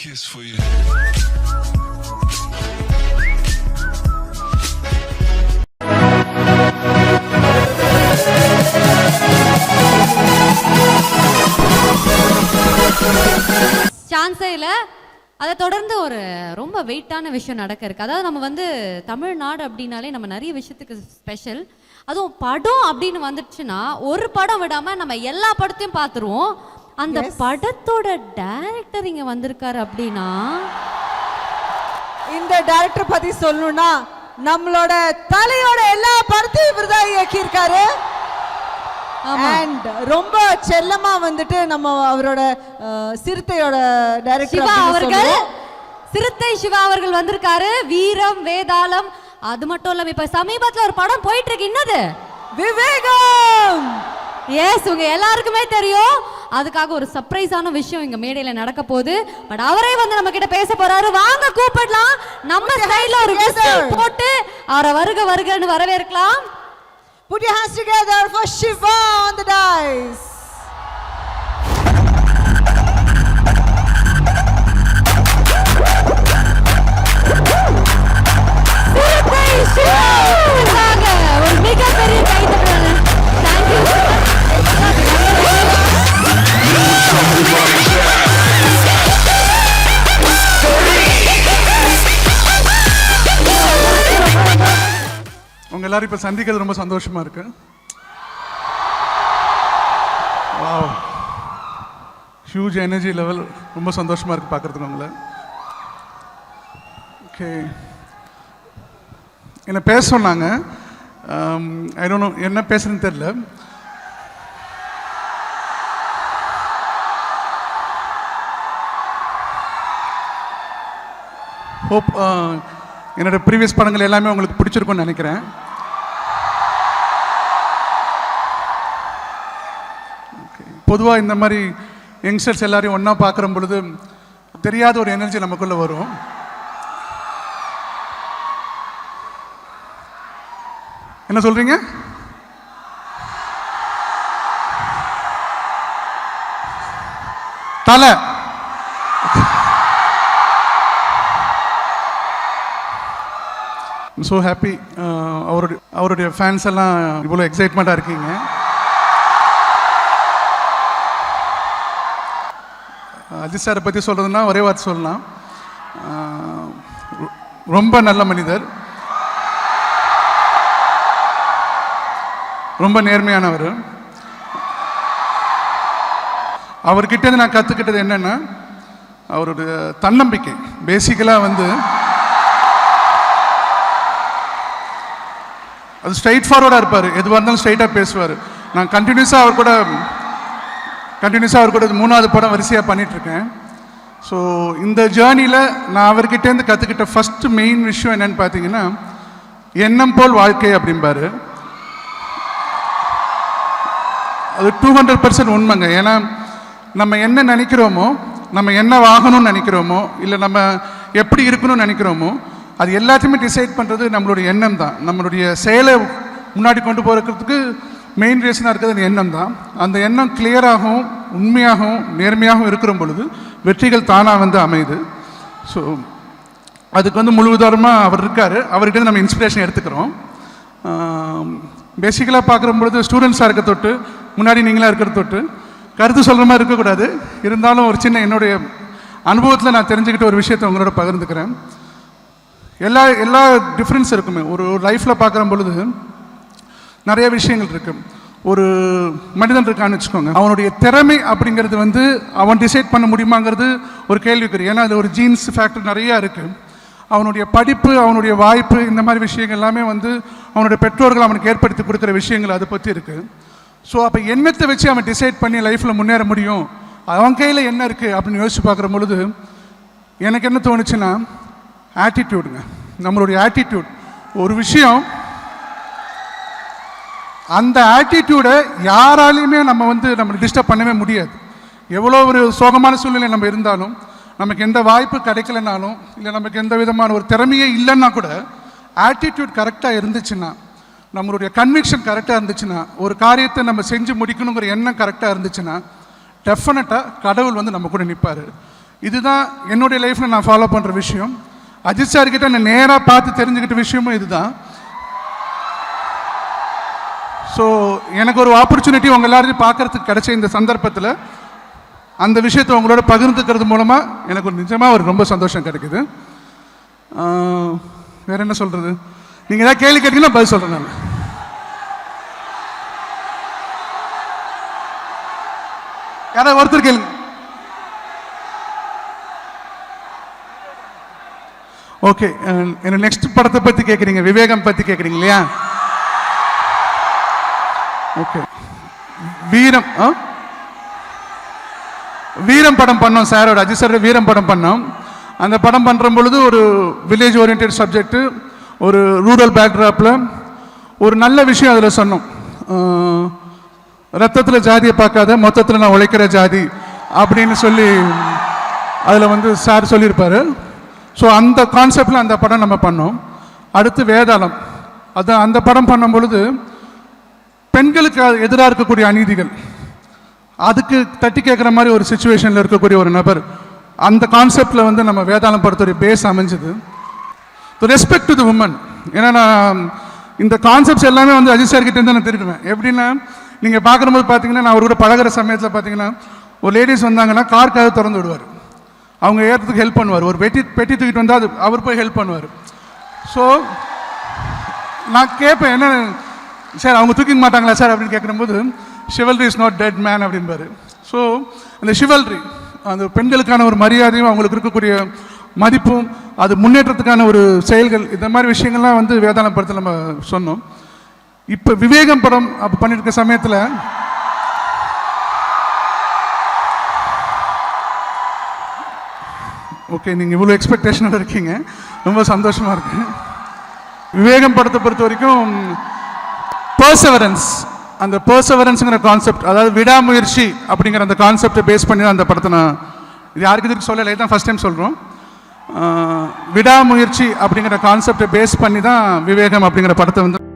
kiss for you. சான்ஸே இல்லை அதை தொடர்ந்து ஒரு ரொம்ப வெயிட்டான விஷயம் நடக்க இருக்கு. அதாவது நம்ம வந்து தமிழ்நாடு அப்படின்னாலே நம்ம நிறைய விஷயத்துக்கு ஸ்பெஷல் அதுவும் படம் அப்படின்னு வந்துடுச்சுன்னா ஒரு படம் விடாமல் நம்ம எல்லா படத்தையும் பார்த்துருவோம். அந்த படத்தோட டைரக்டர் இங்க வந்திருக்காரு அப்படின்னா? இந்த டைரக்டர் பத்தி சொல்லணும்னா நம்மளோட தலையோட எல்லா படத்தையும் இவர் தான் இயக்கியிருக்காரு அண்ட் ரொம்ப செல்லமா வந்துட்டு நம்ம அவரோட சிறுத்தையோட சிவா அவர்கள் டைரக்டர் சிறுத்தை சிவா அவர்கள் வந்திருக்காரு. வீரம் வேதாளம் அது மட்டும் இல்லாம இப்ப சமீபத்துல ஒரு படம் போயிட்டு இருக்கு. என்னது? விவேகம்! எஸ் உங்க எல்லாருக்குமே தெரியும். அதுக்காக ஒரு சர்ப்ரைஸான விஷயம் இங்க மேடையில நடக்க போகுது பட் அவரே வந்து நம்ம கிட்ட பேச போறாரு. வாங்க கூப்பிடலாம். நம்ம ஸ்டைல்ல ஒரு போட்டு அவரை வருக வருகன்னு வரவேற்கலாம். Put your hands together for Shiva on the dice. உங்க எல்லாரும் இப்போ சந்திக்கிறது ரொம்ப சந்தோஷமாக இருக்கு. வாவ் ஹியூஜ் எனர்ஜி லெவல் ரொம்ப சந்தோஷமாக இருக்குது பார்க்கறதுக்கு உங்களை. ஓகே என்னை பேச சொன்னாங்க. Um, ஐ டோன்ட் என்ன பேசுறதுன்னு தெரியல. ஹோப் என்னோடய ப்ரீவியஸ் படங்கள் எல்லாமே உங்களுக்கு பிடிச்சிருக்கும்னு நினைக்கிறேன். பொதுவாக இந்த மாதிரி யங்ஸ்டர்ஸ் எல்லாரையும் ஒன்றா பார்க்குற பொழுது தெரியாத ஒரு எனர்ஜி நமக்குள்ளே வரும். என்ன சொல்கிறீங்க தலை. ஸோ ஹாப்பி uh, அவருடைய அவருடைய ஃபேன்ஸ் எல்லாம் இவ்வளோ எக்ஸைட்மெண்ட்டாக இருக்கீங்க. அஜித் சாரை பற்றி சொல்கிறதுனா ஒரே வார்த்தை சொல்லலாம். ரொம்ப நல்ல மனிதர். ரொம்ப நேர்மையானவர். அவர்கிட்ட நான் கற்றுக்கிட்டது என்னென்னா அவருடைய தன்னம்பிக்கை. பேசிக்கலாக வந்து அது ஸ்ட்ரைட் ஃபார்வர்டாக இருப்பார். எதுவாக இருந்தாலும் ஸ்ட்ரைட்டாக பேசுவார். நான் கண்டினியூஸாக அவர் கூட கண்டினியூஸாக அவர் கூட மூணாவது படம் வரிசையாக பண்ணிகிட்ருக்கேன் ஸோ இந்த ஜேர்னியில் நான் அவர்கிட்டேருந்து கற்றுக்கிட்ட ஃபஸ்ட்டு மெயின் விஷயம் என்னென்னு பார்த்தீங்கன்னா எண்ணம் போல் வாழ்க்கை அப்படிம்பாரு. அது டூ ஹண்ட்ரட் பர்சன்ட் உண்மைங்க. ஏன்னா நம்ம என்ன நினைக்கிறோமோ நம்ம என்ன வாகணும்னு நினைக்கிறோமோ இல்லை நம்ம எப்படி இருக்கணும்னு நினைக்கிறோமோ அது எல்லாத்தையுமே டிசைட் பண்ணுறது நம்மளுடைய எண்ணம் தான் நம்மளுடைய செயலை முன்னாடி கொண்டு போகிறதுக்கு மெயின் ரீசனாக இருக்கிறது எண்ணம் தான் அந்த எண்ணம் கிளியராகவும் உண்மையாகவும் நேர்மையாகவும் இருக்கிற பொழுது வெற்றிகள் தானாக வந்து அமையுது. ஸோ அதுக்கு வந்து முழுவதாரமாக அவர் இருக்கார். அவர்கிட்ட நம்ம இன்ஸ்பிரேஷன் எடுத்துக்கிறோம். பேசிக்கலாக பார்க்குற பொழுது ஸ்டூடெண்ட்ஸாக இருக்க தொட்டு முன்னாடி நீங்களாக இருக்கிற தொட்டு கருத்து சொல்கிற மாதிரி இருக்கக்கூடாது. இருந்தாலும் ஒரு சின்ன என்னுடைய அனுபவத்தில் நான் தெரிஞ்சுக்கிட்ட ஒரு விஷயத்தை உங்களோட பகிர்ந்துக்கிறேன். எல்லா எல்லா டிஃப்ரென்ஸ் இருக்குமே. ஒரு லைஃப்பில் பார்க்குற பொழுது நிறைய விஷயங்கள் இருக்கு. ஒரு மனிதன் இருக்கான்னு வச்சுக்கோங்க. அவனுடைய திறமை அப்படிங்கிறது வந்து அவன் டிசைட் பண்ண முடியுமாங்கிறது ஒரு கேள்விக்குறி. ஏன்னா அது ஒரு ஜீன்ஸ் ஃபேக்டர் நிறையா இருக்குது அவனுடைய படிப்பு அவனுடைய வாய்ப்பு இந்த மாதிரி விஷயங்கள் எல்லாமே வந்து அவனுடைய பெற்றோர்கள் அவனுக்கு ஏற்படுத்தி கொடுக்குற விஷயங்கள் அதை பற்றி இருக்குது ஸோ அப்போ எண்ணத்தை வச்சு அவன் டிசைட் பண்ணி லைஃப்பில் முன்னேற முடியும்? அவன் கையில் என்ன இருக்குது அப்படின்னு யோசிச்சு பார்க்குற பொழுது எனக்கு என்ன தோணுச்சுன்னா ஆட்டிடியூடுங்க நம்மளுடைய ஆட்டிடியூட் ஒரு விஷயம் அந்த ஆட்டிடியூடை யாராலையுமே நம்ம வந்து நம்ம டிஸ்டர்ப் பண்ணவே முடியாது. எவ்வளோ ஒரு சோகமான சூழ்நிலை நம்ம இருந்தாலும் நமக்கு எந்த வாய்ப்பு கிடைக்கலனாலும் இல்லை நமக்கு எந்த விதமான ஒரு திறமையே இல்லைன்னா கூட ஆட்டிடியூட் கரெக்டாக இருந்துச்சுன்னா நம்மளுடைய கன்விக்ஷன் கரெக்டாக இருந்துச்சுன்னா ஒரு காரியத்தை நம்ம செஞ்சு முடிக்கணுங்கிற எண்ணம் கரெக்டாக இருந்துச்சுன்னா டெஃபினட்டாக கடவுள் வந்து நம்ம கூட நிற்பார் இதுதான் என்னுடைய லைஃப்பில் நான் ஃபாலோ பண்ணுற விஷயம். அஜித் சார்கிட்ட நான் நேராக பார்த்து தெரிஞ்சுக்கிட்ட விஷயமும் இதுதான். ஸோ எனக்கு ஒரு ஆப்பர்ச்சுனிட்டி உங்கள் எல்லாரையும் பார்க்கறதுக்கு கிடைச்ச இந்த சந்தர்ப்பத்தில் அந்த விஷயத்தை உங்களோட பகிர்ந்துக்கிறது மூலமாக எனக்கு ஒரு நிஜமாக ஒரு ரொம்ப சந்தோஷம் கிடைக்குது. வேறு என்ன சொல்கிறது நீங்கள் ஏதாவது கேள்வி கேட்டீங்கன்னா பதில் சொல்கிறேன் நான். யாராவது ஒருத்தர் கேளுங்க. ஓகே என்ன நெக்ஸ்ட் படத்தை பற்றி கேட்குறீங்க விவேகம் பற்றி கேட்குறீங்க இல்லையா? ஓகே வீரம் ஆ? வீரம் படம் பண்ணோம் சாரோட அஜித் சாரோட வீரம் படம் பண்ணோம். அந்த படம் பண்ணுற பொழுது ஒரு வில்லேஜ் ஓரியன்ட் சப்ஜெக்ட்டு ஒரு ரூரல் பேக்ட்ராப்பில் ஒரு நல்ல விஷயம் அதில் சொன்னோம். ரத்தத்தில் ஜாதியை பார்க்காத மொத்தத்தில் நான் உழைக்கிற ஜாதி அப்படின்னு சொல்லி அதில் வந்து சார் சொல்லியிருப்பார். ஸோ அந்த கான்செப்டில் அந்த படம் நம்ம பண்ணோம். அடுத்து வேதாளம். அது அந்த படம் பண்ணும் பொழுது பெண்களுக்கு எதிராக இருக்கக்கூடிய அநீதிகள். அதுக்கு தட்டி கேட்குற மாதிரி ஒரு சுச்சுவேஷனில் இருக்கக்கூடிய ஒரு நபர். அந்த கான்செப்டில் வந்து நம்ம வேதாளம் படத்துடைய பேஸ் அமைஞ்சது. ரெஸ்பெக்ட் டு தி உமன் ஏன்னா நான் இந்த கான்செப்ட்ஸ் எல்லாமே வந்து அஜித் சார் நான் திருடுவேன் எப்படின்னா நீங்கள் பார்க்குறபோது பார்த்தீங்கன்னா நான் அவர் கூட பழகுற சமயத்தில் பார்த்தீங்கன்னா ஒரு லேடிஸ் வந்தாங்கன்னா கார் திறந்து விடுவார். அவங்க ஏறத்துக்கு ஹெல்ப் பண்ணுவார். ஒரு பெட்டி பெட்டி தூக்கிட்டு வந்தால் அது அவர் போய் ஹெல்ப் பண்ணுவார். ஸோ நான் கேட்பேன் என்ன சார் அவங்க தூக்கிக்க மாட்டாங்களா சார் அப்படின்னு கேட்கும்போது chivalry is not dead man அப்படின்பாரு. So அந்த ஷிவல்ரி அந்த பெண்களுக்கான ஒரு மரியாதையும் அவங்களுக்கு இருக்கக்கூடிய மதிப்பும் அது முன்னேற்றத்துக்கான ஒரு செயல்கள் இந்த மாதிரி விஷயங்கள்லாம் வந்து வேதாளம் படத்தில் நம்ம சொன்னோம். இப்போ விவேகம் படம் அப்போ பண்ணியிருக்க சமயத்தில் ஓகே நீங்கள் இவ்வளோ எக்ஸ்பெக்டேஷனோட இருக்கீங்க. ரொம்ப சந்தோஷமாக இருக்கு. விவேகம் படத்தை பொறுத்த வரைக்கும் பர்சவரன்ஸ் அந்த பர்சவரன்ஸுங்கிற கான்செப்ட் அதாவது விடாமுயற்சி அப்படிங்கிற அந்த கான்செப்டை பேஸ் பண்ணி தான் அந்த படத்தை நான் இது யாருக்கு இதுக்கு சொல்லலை தான் ஃபஸ்ட் டைம் சொல்கிறோம் விடாமுயற்சி அப்படிங்கிற கான்செப்டை பேஸ் பண்ணி தான் விவேகம் அப்படிங்கிற படத்தை வந்து